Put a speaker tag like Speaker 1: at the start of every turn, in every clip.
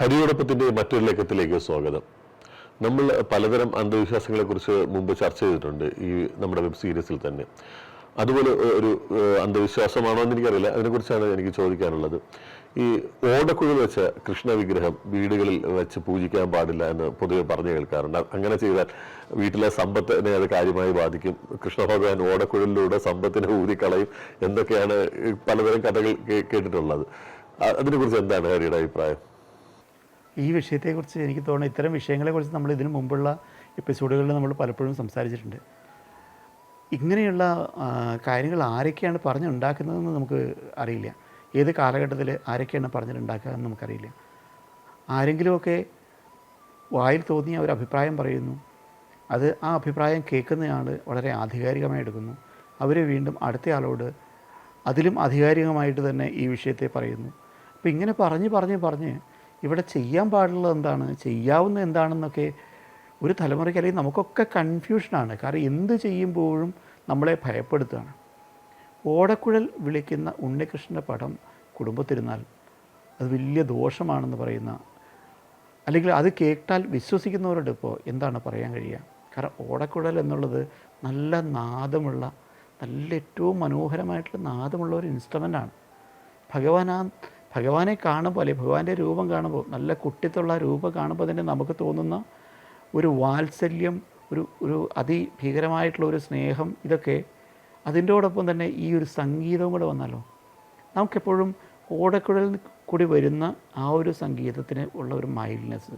Speaker 1: ഹരിയോടൊപ്പത്തിന്റെ മറ്റൊരു ലക്കത്തിലേക്ക് സ്വാഗതം. നമ്മൾ പലതരം അന്ധവിശ്വാസങ്ങളെ കുറിച്ച് മുമ്പ് ചർച്ച ചെയ്തിട്ടുണ്ട് ഈ നമ്മുടെ വെബ് സീരീസിൽ തന്നെ. അതുപോലെ ഒരു അന്ധവിശ്വാസമാണോ എന്ന് എനിക്കറിയില്ല അതിനെക്കുറിച്ചാണ് എനിക്ക് ചോദിക്കാനുള്ളത്. ഈ ഓടക്കുഴൽ വെച്ച കൃഷ്ണ വിഗ്രഹം വീടുകളിൽ വെച്ച് പൂജിക്കാൻ പാടില്ല എന്ന് പൊതുവെ പറഞ്ഞു കേൾക്കാറുണ്ട്. അങ്ങനെ ചെയ്താൽ വീട്ടിലെ സമ്പത്തിനെ അത് കാര്യമായി ബാധിക്കും. കൃഷ്ണ ഭഗവാൻ ഓടക്കുഴലിലൂടെ സമ്പത്തിനെ ഊതിക്കളയും എന്തൊക്കെയാണ് പലതരം കഥകൾ കേട്ടിട്ടുള്ളത്. അതിനെക്കുറിച്ച് എന്താണ് ഹരിയുടെ അഭിപ്രായം?
Speaker 2: ഈ വിഷയത്തെക്കുറിച്ച് എനിക്ക് തോന്നുന്നു ഇത്തരം വിഷയങ്ങളെക്കുറിച്ച് നമ്മൾ ഇതിനു മുമ്പുള്ള എപ്പിസോഡുകളിൽ നമ്മൾ പലപ്പോഴും സംസാരിച്ചിട്ടുണ്ട്. ഇങ്ങനെയുള്ള കാര്യങ്ങൾ ആരൊക്കെയാണ് പറഞ്ഞുണ്ടാക്കുന്നതെന്ന് നമുക്ക് അറിയില്ല. ഏത് കാലഘട്ടത്തിൽ ആരൊക്കെയാണ് പറഞ്ഞിട്ടുണ്ടാക്കുക എന്ന് നമുക്കറിയില്ല. ആരെങ്കിലുമൊക്കെ വായിൽ തോന്നിയ ഒരു അഭിപ്രായം പറയുന്നു. അത് ആ അഭിപ്രായം കേൾക്കുന്നയാൾ വളരെ ആധികാരികമായി എടുക്കുന്നു. അവരെ വീണ്ടും അടുത്തയാളോട് അതിലും ആധികാരികമായിട്ട് തന്നെ ഈ വിഷയത്തെ പറയുന്നു. അപ്പോൾ ഇങ്ങനെ പറഞ്ഞ് പറഞ്ഞ് പറഞ്ഞ് ഇവിടെ ചെയ്യാൻ പാടുള്ളത് എന്താണ്? ചെയ്യാവുന്ന എന്താണെന്നൊക്കെ ഒരു തലമുറയ്ക്ക് അല്ലെങ്കിൽ നമുക്കൊക്കെ കൺഫ്യൂഷനാണ് കാരണം എന്ത് ചെയ്യുമ്പോഴും നമ്മളെ ഭയപ്പെടുത്തുകയാണ്. ഓടക്കുഴൽ വിളിക്കുന്ന ഉണ്ണികൃഷ്ണന്റെ പടം കുടുംബത്തിരുന്നാൽ അത് വലിയ ദോഷമാണെന്ന് പറയുന്ന അല്ലെങ്കിൽ അത് കേട്ടാൽ വിശ്വസിക്കുന്നവരോട് ഇപ്പോൾ എന്താണ് പറയാൻ കഴിയുക? കാരണം ഓടക്കുഴൽ എന്നുള്ളത് നല്ല നാദമുള്ള നല്ല ഏറ്റവും മനോഹരമായിട്ടുള്ള നാദമുള്ള ഒരു ഇൻസ്ട്രുമെന്റാണ് ഭഗവാൻ ആ ഭഗവാനെ കാണുമ്പോൾ അല്ലെങ്കിൽ ഭഗവാന്റെ രൂപം കാണുമ്പോൾ നല്ല കുട്ടിത്തുള്ള രൂപം കാണുമ്പോൾ തന്നെ നമുക്ക് തോന്നുന്ന ഒരു വാത്സല്യം ഒരു ഒരു അതിഭീകരമായിട്ടുള്ള ഒരു സ്നേഹം ഇതൊക്കെ അതിന്റോടൊപ്പം തന്നെ ഈ ഒരു സംഗീതവും കൂടെ വന്നാലോ? നമുക്കെപ്പോഴും ഓടക്കുഴലിൽ കൂടി വരുന്ന ആ ഒരു സംഗീതത്തിന് ഉള്ള ഒരു മൈൽഡ്നെസ്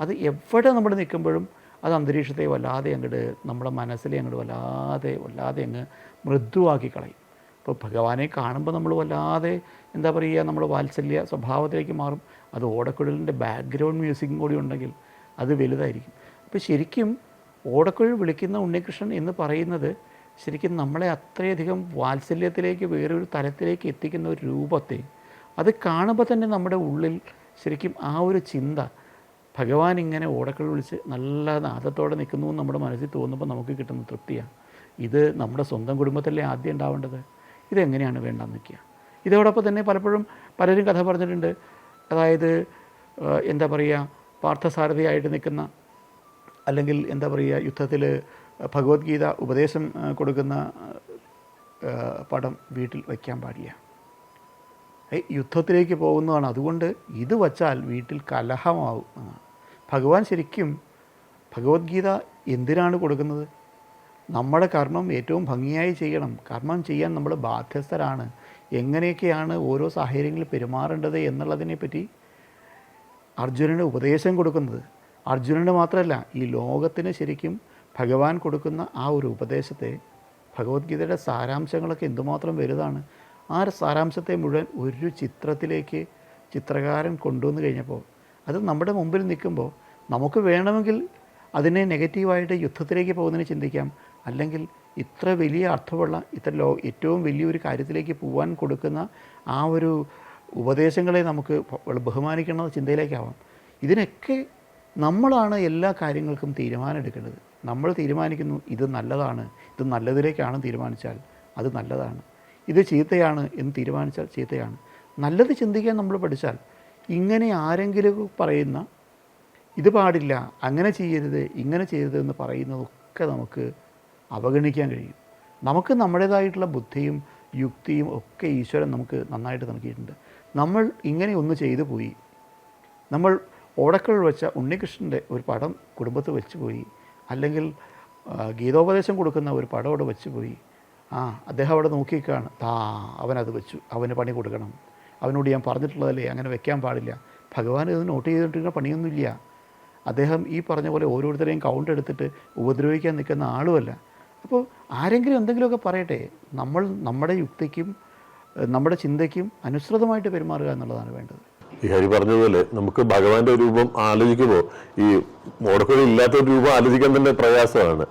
Speaker 2: അത് എവിടെ നമ്മൾ നിൽക്കുമ്പോഴും അത് അന്തരീക്ഷത്തെ വല്ലാതെ അങ്ങോട്ട് നമ്മുടെ മനസ്സിലെ അങ്ങോട്ട് വല്ലാതെ വല്ലാതെ അങ്ങ് മൃദുവാക്കി കളയും. ഇപ്പോൾ ഭഗവാനെ കാണുമ്പോൾ നമ്മൾ വല്ലാതെ എന്താ പറയുക നമ്മൾ വാത്സല്യ സ്വഭാവത്തിലേക്ക് മാറും. അത് ഓടക്കുഴലിന്റെ ബാക്ക്ഗ്രൗണ്ട് മ്യൂസിക്കും കൂടി ഉണ്ടെങ്കിൽ അത് വലുതായിരിക്കും. അപ്പോൾ ശരിക്കും ഓടക്കുഴൽ വിളിക്കുന്ന ഉണ്ണികൃഷ്ണൻ എന്ന് പറയുന്നത് ശരിക്കും നമ്മളെ അത്രയധികം വാത്സല്യത്തിലേക്ക് വേറൊരു തലത്തിലേക്ക് എത്തിക്കുന്ന ഒരു രൂപത്തെ അത് കാണുമ്പോൾ തന്നെ നമ്മുടെ ഉള്ളിൽ ശരിക്കും ആ ഒരു ചിന്ത ഭഗവാൻ ഇങ്ങനെ ഓടക്കുഴൽ വിളിച്ച് നല്ല നാദത്തോടെ നിൽക്കുന്നു നമ്മുടെ മനസ്സിൽ തോന്നുമ്പോൾ നമുക്ക് കിട്ടുന്ന തൃപ്തിയാണ്. ഇത് നമ്മുടെ സ്വന്തം കുടുംബത്തിലെ ആദ്യം ഉണ്ടാവേണ്ടത്? ഇതെങ്ങനെയാണ് വേണ്ടെന്ന് നിൽക്കുക ഇതോടൊപ്പം തന്നെ പലപ്പോഴും പലരും കഥ പറഞ്ഞിട്ടുണ്ട്. അതായത് എന്താ പറയുക പാർത്ഥസാരഥിയായിട്ട് നിൽക്കുന്ന അല്ലെങ്കിൽ എന്താ പറയുക യുദ്ധത്തിൽ ഭഗവത്ഗീത ഉപദേശം കൊടുക്കുന്ന പടം വീട്ടിൽ വയ്ക്കാൻ പാടില്ല. യുദ്ധത്തിലേക്ക് പോകുന്നതാണ്. അതുകൊണ്ട് ഇത് വച്ചാൽ വീട്ടിൽ കലഹമാവും എന്നാണ്. ഭഗവാൻ ശരിക്കും ഭഗവത്ഗീത എന്തിനാണ് കൊടുക്കുന്നത്? നമ്മുടെ കർമ്മം ഏറ്റവും ഭംഗിയായി ചെയ്യണം. കർമ്മം ചെയ്യാൻ നമ്മൾ ബാധ്യസ്ഥരാണ്. എങ്ങനെയൊക്കെയാണ് ഓരോ സാഹചര്യങ്ങളിൽ പെരുമാറേണ്ടത് എന്നുള്ളതിനെപ്പറ്റി അർജുനന് ഉപദേശം കൊടുക്കുന്നത്. അർജുനന് മാത്രമല്ല ഈ ലോകത്തിന് ശരിക്കും ഭഗവാൻ കൊടുക്കുന്ന ആ ഒരു ഉപദേശത്തെ ഭഗവത്ഗീതയുടെ സാരാംശങ്ങളൊക്കെ എന്തുമാത്രം വലുതാണ് ആ സാരാംശത്തെ മുഴുവൻ ഒരു ചിത്രത്തിലേക്ക് ചിത്രകാരൻ കൊണ്ടുവന്നു കഴിഞ്ഞപ്പോൾ അത് നമ്മുടെ മുമ്പിൽ നിൽക്കുമ്പോൾ നമുക്ക് വേണമെങ്കിൽ അതിനെ നെഗറ്റീവായിട്ട് യുദ്ധത്തിലേക്ക് പോകുന്നതിന് ചിന്തിക്കാം. അല്ലെങ്കിൽ ഇത്ര വലിയ അർത്ഥമുള്ള ഇത്ര ലോ ഏറ്റവും വലിയൊരു കാര്യത്തിലേക്ക് പോകാൻ കൊടുക്കുന്ന ആ ഒരു ഉപദേശങ്ങളെ നമുക്ക് ബഹുമാനിക്കണം ബഹുമാനിക്കുന്ന ചിന്തയിലേക്കാവാം. ഇതിനൊക്കെ നമ്മളാണ് എല്ലാ കാര്യങ്ങൾക്കും തീരുമാനം എടുക്കേണ്ടത് നമ്മൾ തീരുമാനിക്കുന്നു ഇത് നല്ലതാണ് ഇത് നല്ലതിലേക്കാണ് തീരുമാനിച്ചാൽ അത് നല്ലതാണ്. ഇത് ചീത്തയാണ് എന്ന് തീരുമാനിച്ചാൽ ചീത്തയാണ്. നല്ലത് ചിന്തിക്കാൻ നമ്മൾ പഠിച്ചാൽ ഇങ്ങനെ ആരെങ്കിലും പറയുന്ന ഇത് പാടില്ല അങ്ങനെ ചെയ്യരുത് ഇങ്ങനെ ചെയ്യരുത് എന്ന് പറയുന്നതൊക്കെ നമുക്ക് അവഗണിക്കാൻ കഴിയും. നമുക്ക് നമ്മുടേതായിട്ടുള്ള ബുദ്ധിയും യുക്തിയും ഒക്കെ ഈശ്വരൻ നമുക്ക് നന്നായിട്ട് നൽകിയിട്ടുണ്ട്. നമ്മൾ ഇങ്ങനെ ഒന്ന് ചെയ്തു പോയി. നമ്മൾ ഓടക്കൾ വെച്ച ഉണ്ണികൃഷ്ണന്റെ ഒരു പടം കുടുംബത്ത് വെച്ച് പോയി. അല്ലെങ്കിൽ ഗീതോപദേശം കൊടുക്കുന്ന ഒരു പടം അവിടെ വെച്ച് പോയി. ആ അദ്ദേഹം അവിടെ നോക്കിക്കാണ്. താ അവനത് വെച്ചു. അവന് പണി കൊടുക്കണം. അവനോട് ഞാൻ പറഞ്ഞിട്ടുള്ളതല്ലേ? അങ്ങനെ വെക്കാൻ പാടില്ല. ഭഗവാൻ ഇത് നോട്ട് ചെയ്തിട്ടിരുന്ന പണിയൊന്നുമില്ല. അദ്ദേഹം ഈ പറഞ്ഞ പോലെ ഓരോരുത്തരെയും കൗണ്ട് എടുത്തിട്ട് ഉപദ്രവിക്കാൻ നിൽക്കുന്ന ആളുമല്ല. അപ്പോൾ ആരെങ്കിലും എന്തെങ്കിലുമൊക്കെ പറയട്ടെ നമ്മൾ നമ്മുടെ യുക്തിക്കും നമ്മുടെ ചിന്തയ്ക്കും അനുസൃതമായിട്ട് പെരുമാറുക എന്നുള്ളതാണ് വേണ്ടത്.
Speaker 1: ഈ ഹരി പറഞ്ഞതുപോലെ നമുക്ക് ഭഗവാന്റെ രൂപം ആലോചിക്കുമ്പോൾ ഈ മോടക്കുഴി ഇല്ലാത്ത ഒരു രൂപം ആലോചിക്കാൻ തന്നെ പ്രയാസമാണ്.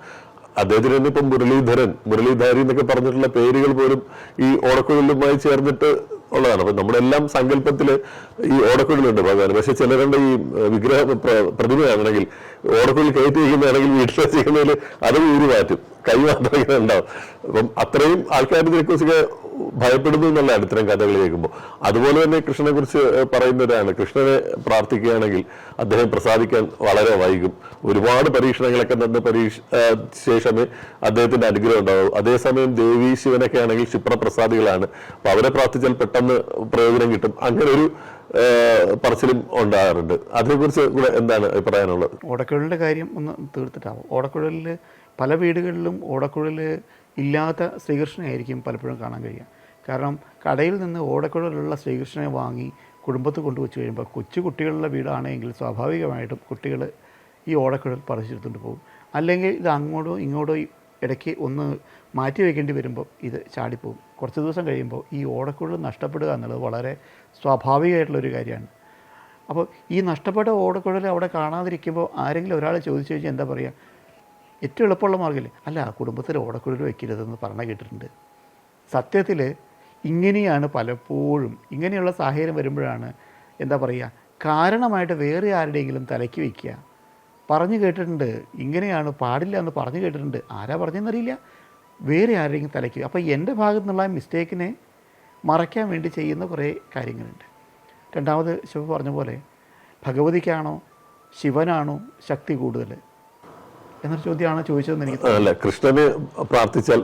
Speaker 1: അദ്ദേഹത്തിന് തന്നെ ഇപ്പം മുരളീധരൻ മുരളീധാരി എന്നൊക്കെ പറഞ്ഞിട്ടുള്ള പേരുകൾ പോലും ഈ ഓടക്കുഴലുമായി ചേർന്നിട്ട് ഉള്ളതാണ്. അപ്പൊ നമ്മളെല്ലാം എല്ലാം സങ്കല്പത്തിൽ ഈ ഓടക്കുഴലുണ്ട് ഭഗവാൻ പക്ഷെ ചിലരുടെ ഈ വിഗ്രഹ പ്രതിമയാണെങ്കിൽ ഓടക്കുഴൽ കയറ്റി വയ്ക്കുന്നതാണെങ്കിൽ വീട്ടിൽ വെച്ചിരിക്കുന്നതിൽ അത് ഊരി മാറ്റും. കൈ അപ്പം അത്രയും ആൾക്കാർ ഇതിനെക്കുറിച്ചൊക്കെ ഭയപ്പെടുന്നു എന്നുള്ളതാണ് ഇത്തരം കഥകൾ കേൾക്കുമ്പോൾ. അതുപോലെ തന്നെ കൃഷ്ണനെ കുറിച്ച് പറയുന്നവരാണ്. കൃഷ്ണനെ പ്രാർത്ഥിക്കുകയാണെങ്കിൽ അദ്ദേഹം പ്രസാദിക്കാൻ വളരെ വൈകും. ഒരുപാട് പരീക്ഷണങ്ങളൊക്കെ നടന്ന പരീക്ഷ ശേഷമേ അദ്ദേഹത്തിന്റെ അനുഗ്രഹം ഉണ്ടാവും അതേസമയം ദേവി ശിവനൊക്കെ ആണെങ്കിൽ ക്ഷിപ്രപ്രസാദികളാണ്. അപ്പൊ അവരെ പ്രാർത്ഥിച്ചാൽ പെട്ടെന്ന് പ്രയോജനം കിട്ടും. അങ്ങനെ ഒരു പറച്ചിലും ഉണ്ടാകാറുണ്ട്. അതിനെക്കുറിച്ച് കൂടെ എന്താണ് പറയാനുള്ളത്
Speaker 2: ഓടക്കുഴലിന്റെ കാര്യം ഒന്ന് തീർത്തിട്ടാവും. ഓടക്കുഴലിൽ പല വീടുകളിലും ഓടക്കുഴൽ ഇല്ലാത്ത ശ്രീകൃഷ്ണനായിരിക്കും പലപ്പോഴും കാണാൻ കഴിയുക. കാരണം കടയിൽ നിന്ന് ഓടക്കുഴലുള്ള ശ്രീകൃഷ്ണനെ വാങ്ങി കുടുംബത്ത് കൊണ്ടുവച്ച് കഴിയുമ്പോൾ കൊച്ചു കുട്ടികളുടെ വീടാണെങ്കിൽ സ്വാഭാവികമായിട്ടും കുട്ടികൾ ഈ ഓടക്കുഴൽ പറിച്ചെടുത്തുകൊണ്ട് പോകും. അല്ലെങ്കിൽ ഇത് അങ്ങോട്ടോ ഇങ്ങോട്ടോ ഇടയ്ക്ക് ഒന്ന് മാറ്റി വയ്ക്കേണ്ടി വരുമ്പോൾ ഇത് ചാടിപ്പോകും. കുറച്ച് ദിവസം കഴിയുമ്പോൾ ഈ ഓടക്കുഴൽ നഷ്ടപ്പെടുക എന്നുള്ളത് വളരെ സ്വാഭാവികമായിട്ടുള്ളൊരു കാര്യമാണ്. അപ്പോൾ ഈ നഷ്ടപ്പെട്ട ഓടക്കുഴൽ അവിടെ കാണാതിരിക്കുമ്പോൾ ആരെങ്കിലും ഒരാൾ ചോദിച്ചു കഴിഞ്ഞാൽ എന്താ പറയുക? ഏറ്റവും എളുപ്പമുള്ള മാർഗമില്ലേ? അല്ല കുടുംബത്തിൽ ഓടക്കുഴൽ വയ്ക്കരുതെന്ന് പറഞ്ഞു കേട്ടിട്ടുണ്ട്. സത്യത്തിൽ ഇങ്ങനെയാണ് പലപ്പോഴും ഇങ്ങനെയുള്ള സാഹചര്യം വരുമ്പോഴാണ് എന്താ പറയുക കാരണമായിട്ട് വേറെ ആരുടെയെങ്കിലും തലയ്ക്ക് വയ്ക്കുക. പറഞ്ഞു കേട്ടിട്ടുണ്ട് ഇങ്ങനെയാണ് പാടില്ല എന്ന് പറഞ്ഞു കേട്ടിട്ടുണ്ട്. ആരാ പറഞ്ഞെന്നറിയില്ല. വേറെ ആരുടെയെങ്കിലും തലയ്ക്ക് അപ്പോൾ എന്റെ ഭാഗത്തു നിന്നുള്ള മിസ്റ്റേക്കിനെ മറയ്ക്കാൻ വേണ്ടി ചെയ്യുന്ന കുറേ കാര്യങ്ങളുണ്ട്. രണ്ടാമത് ശിവ പറഞ്ഞ പോലെ ഭഗവതിക്കാണോ ശിവനാണോ ശക്തി കൂടുതൽ എന്നൊരു ചോദ്യമാണ് ചോദിച്ചതെന്ന് എനിക്ക്
Speaker 1: അല്ല കൃഷ്ണനെ പ്രാർത്ഥിച്ചാൽ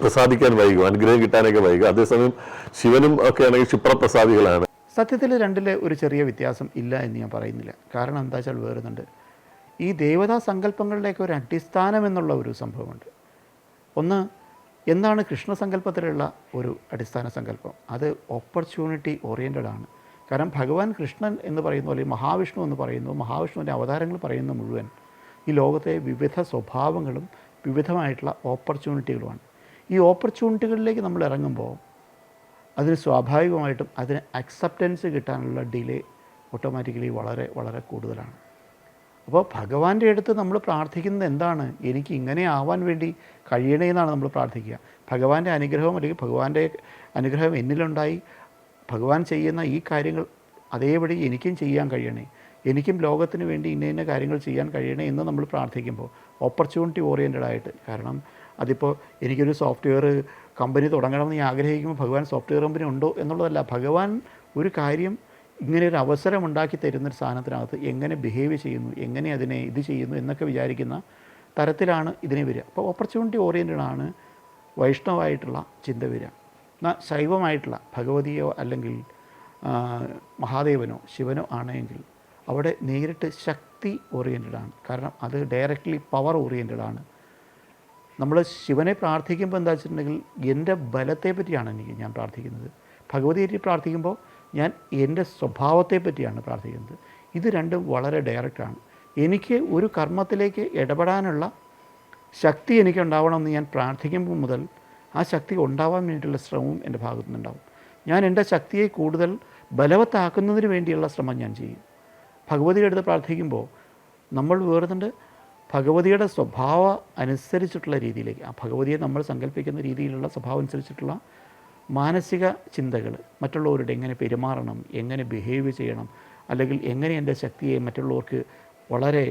Speaker 1: പ്രസാദിക്കാൻ വൈകും അനുഗ്രഹം കിട്ടാനൊക്കെ വൈകും. അതേസമയം ശിവനും ഒക്കെ ആണെങ്കിൽ ക്ഷിപ്രപ്രസാദികളാണ്
Speaker 2: സത്യത്തിൽ രണ്ടിലെ ഒരു ചെറിയ വ്യത്യാസം ഇല്ല എന്ന് ഞാൻ പറയുന്നില്ല. കാരണം എന്താ വെച്ചാൽ വേറുന്നുണ്ട്. ഈ ദേവതാ സങ്കല്പങ്ങളിലേക്ക് ഒരു അടിസ്ഥാനം എന്നുള്ള ഒരു സംഭവമുണ്ട്. ഒന്ന് എന്താണ് കൃഷ്ണസങ്കല്പത്തിലുള്ള ഒരു അടിസ്ഥാന സങ്കല്പം? അത് ഓപ്പർച്യൂണിറ്റി ഓറിയന്റഡ് ആണ്. കാരണം ഭഗവാൻ കൃഷ്ണൻ എന്ന് പറയുന്ന പോലെ മഹാവിഷ്ണു എന്ന് പറയുന്നു മഹാവിഷ്ണുവിന്റെ അവതാരങ്ങൾ പറയുന്ന മുഴുവൻ ഈ ലോകത്തെ വിവിധ സ്വഭാവങ്ങളും വിവിധമായിട്ടുള്ള ഓപ്പർച്യൂണിറ്റികളുമാണ് ഈ ഓപ്പർച്യൂണിറ്റികളിലേക്ക് നമ്മൾ ഇറങ്ങുമ്പോൾ അതിന് സ്വാഭാവികമായിട്ടും അതിന് അക്സെപ്റ്റൻസ് കിട്ടാനുള്ള ഡിലേ ഓട്ടോമാറ്റിക്കലി വളരെ വളരെ കൂടുതലാണ്. അപ്പോൾ ഭഗവാന്റെ അടുത്ത് നമ്മൾ പ്രാർത്ഥിക്കുന്നത് എന്താണ്? എനിക്ക് ഇങ്ങനെ ആവാൻ വേണ്ടി കഴിയണേ എന്നാണ് നമ്മൾ പ്രാർത്ഥിക്കുക. ഭഗവാന്റെ അനുഗ്രഹം അല്ലെങ്കിൽ ഭഗവാന്റെ അനുഗ്രഹം എന്നിലുണ്ടായി ഭഗവാൻ ചെയ്യുന്ന ഈ കാര്യങ്ങൾ അതേപടി എനിക്കും ചെയ്യാൻ കഴിയണേ. എനിക്കും ലോകത്തിന് വേണ്ടി ഇന്ന ഇന്ന കാര്യങ്ങൾ ചെയ്യാൻ കഴിയണേ എന്ന് നമ്മൾ പ്രാർത്ഥിക്കുമ്പോൾ ഓപ്പർച്യൂണിറ്റി ഓറിയന്റഡ് ആയിട്ട്. കാരണം അതിപ്പോൾ എനിക്കൊരു സോഫ്റ്റ്വെയർ കമ്പനി തുടങ്ങണമെന്ന് ഞാൻ ആഗ്രഹിക്കുമ്പോൾ ഭഗവാൻ സോഫ്റ്റ്വെയർ കമ്പനി ഉണ്ടോ എന്നുള്ളതല്ല. ഭഗവാൻ ഒരു കാര്യം ഇങ്ങനെ ഒരു അവസരം ഉണ്ടാക്കി തരുന്നൊരു സാധനത്തിനകത്ത് എങ്ങനെ ബിഹേവ് ചെയ്യുന്നു എങ്ങനെ അതിനെ ഇത് ചെയ്യുന്നു എന്നൊക്കെ വിചാരിക്കുന്ന തരത്തിലാണ് ഇതിനെ വരിക. അപ്പോൾ ഓപ്പർച്യൂണിറ്റി ഓറിയന്റഡ് ആണ് വൈഷ്ണവായിട്ടുള്ള ചിന്ത വരിക. എന്നാൽ ശൈവമായിട്ടുള്ള ഭഗവതിയോ അല്ലെങ്കിൽ മഹാദേവനോ ശിവനോ ആണെങ്കിൽ അവിടെ നേരിട്ട് ശക്തി ഓറിയന്റഡ് ആണ്. കാരണം അത് ഡയറക്റ്റ്ലി പവർ ഓറിയന്റഡ് ആണ്. നമ്മൾ ശിവനെ പ്രാർത്ഥിക്കുമ്പോൾ എന്താ വെച്ചിട്ടുണ്ടെങ്കിൽ എന്റെ ബലത്തെ പറ്റിയാണ് എനിക്ക് ഞാൻ പ്രാർത്ഥിക്കുന്നത്. ഭഗവതിയേറ്റി പ്രാർത്ഥിക്കുമ്പോൾ ഞാൻ എന്റെ സ്വഭാവത്തെ പറ്റിയാണ് പ്രാർത്ഥിക്കുന്നത്. ഇത് രണ്ടും വളരെ ഡയറക്റ്റാണ് എനിക്ക് ഒരു കർമ്മത്തിലേക്ക് ഇടപെടാനുള്ള ശക്തി എനിക്ക് ഉണ്ടാവണമെന്ന് ഞാൻ പ്രാർത്ഥിക്കുമ്പോൾ മുതൽ ആ ശക്തി ഉണ്ടാവാൻ വേണ്ടിയിട്ടുള്ള ശ്രമവും എന്റെ ഭാഗത്തു നിന്നുണ്ടാവും ഞാൻ എന്റെ ശക്തിയെ കൂടുതൽ ബലവത്താക്കുന്നതിന് വേണ്ടിയുള്ള ശ്രമം ഞാൻ ചെയ്യും. ഭഗവതിയുടെ അടുത്ത് പ്രാർത്ഥിക്കുമ്പോൾ നമ്മൾ വേറുന്നുണ്ട് ഭഗവതിയുടെ സ്വഭാവ അനുസരിച്ചിട്ടുള്ള രീതിയിലേക്ക് ആ ഭഗവതിയെ നമ്മൾ സങ്കല്പിക്കുന്ന രീതിയിലുള്ള സ്വഭാവം അനുസരിച്ചിട്ടുള്ള മാനസിക ചിന്തകൾ മറ്റുള്ളവരുടെ എങ്ങനെ പെരുമാറണം എങ്ങനെ ബിഹേവ് ചെയ്യണം അല്ലെങ്കിൽ എങ്ങനെ എന്റെ ശക്തിയെ മറ്റുള്ളവർക്ക് വളരെ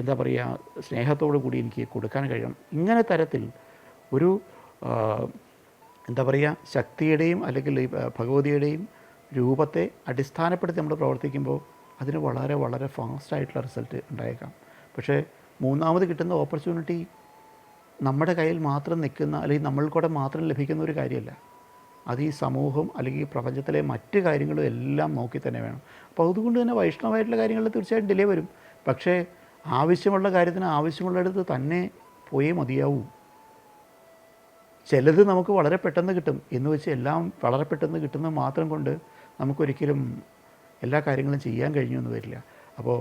Speaker 2: എന്താ പറയുക സ്നേഹത്തോടു കൂടി എനിക്ക് കൊടുക്കാൻ കഴിയണം. ഇങ്ങനെ തരത്തിൽ ഒരു എന്താ പറയുക ശക്തിയുടെയും അല്ലെങ്കിൽ ഭഗവതിയുടെയും രൂപത്തെ അടിസ്ഥാനപ്പെടുത്തി നമ്മൾ പ്രവർത്തിക്കുമ്പോൾ അതിന് വളരെ വളരെ ഫാസ്റ്റായിട്ടുള്ള റിസൾട്ട് ഉണ്ടായേക്കാം. പക്ഷേ മൂന്നാമത് കിട്ടുന്ന ഓപ്പർച്യൂണിറ്റി നമ്മുടെ കയ്യിൽ മാത്രം നിൽക്കുന്ന അല്ലെങ്കിൽ നമ്മൾക്കൂടെ മാത്രം ലഭിക്കുന്ന ഒരു കാര്യമല്ല. അത് ഈ സമൂഹം അല്ലെങ്കിൽ പ്രപഞ്ചത്തിലെ മറ്റ് കാര്യങ്ങളും എല്ലാം നോക്കി തന്നെ വേണം. അപ്പോൾ അതുകൊണ്ട് തന്നെ വൈഷ്ണവമായിട്ടുള്ള കാര്യങ്ങളിൽ തീർച്ചയായിട്ടും ഡിലേ വരും. പക്ഷേ ആവശ്യമുള്ള കാര്യത്തിന് ആവശ്യമുള്ളിടത്ത് തന്നെ പോയേ മതിയാവൂ. ചിലത് നമുക്ക് വളരെ പെട്ടെന്ന് കിട്ടും. എന്ന് വെച്ച് എല്ലാം വളരെ പെട്ടെന്ന് കിട്ടുന്നത് മാത്രം കൊണ്ട് നമുക്കൊരിക്കലും എല്ലാ കാര്യങ്ങളും ചെയ്യാൻ കഴിഞ്ഞു എന്ന് വരില്ല. അപ്പോൾ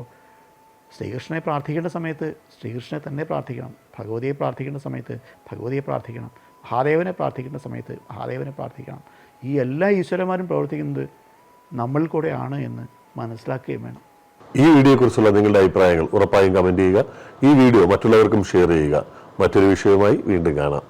Speaker 2: ശ്രീകൃഷ്ണനെ പ്രാർത്ഥിക്കേണ്ട സമയത്ത് ശ്രീകൃഷ്ണനെ തന്നെ പ്രാർത്ഥിക്കണം. ഭഗവതിയെ പ്രാർത്ഥിക്കേണ്ട സമയത്ത് ഭഗവതിയെ പ്രാർത്ഥിക്കണം. മഹാദേവനെ പ്രാർത്ഥിക്കേണ്ട സമയത്ത് മഹാദേവനെ പ്രാർത്ഥിക്കണം. ഈ എല്ലാ ഈശ്വരന്മാരും പ്രവർത്തിക്കുന്നത് നമ്മൾ കൂടെയാണ് എന്ന് മനസ്സിലാക്കുകയും വേണം.
Speaker 1: ഈ വീഡിയോയെക്കുറിച്ചുള്ള നിങ്ങളുടെ അഭിപ്രായങ്ങൾ ഉറപ്പായും കമന്റ് ചെയ്യുക. ഈ വീഡിയോ മറ്റുള്ളവർക്കും ഷെയർ ചെയ്യുക. മറ്റൊരു വിഷയവുമായി വീണ്ടും കാണാം.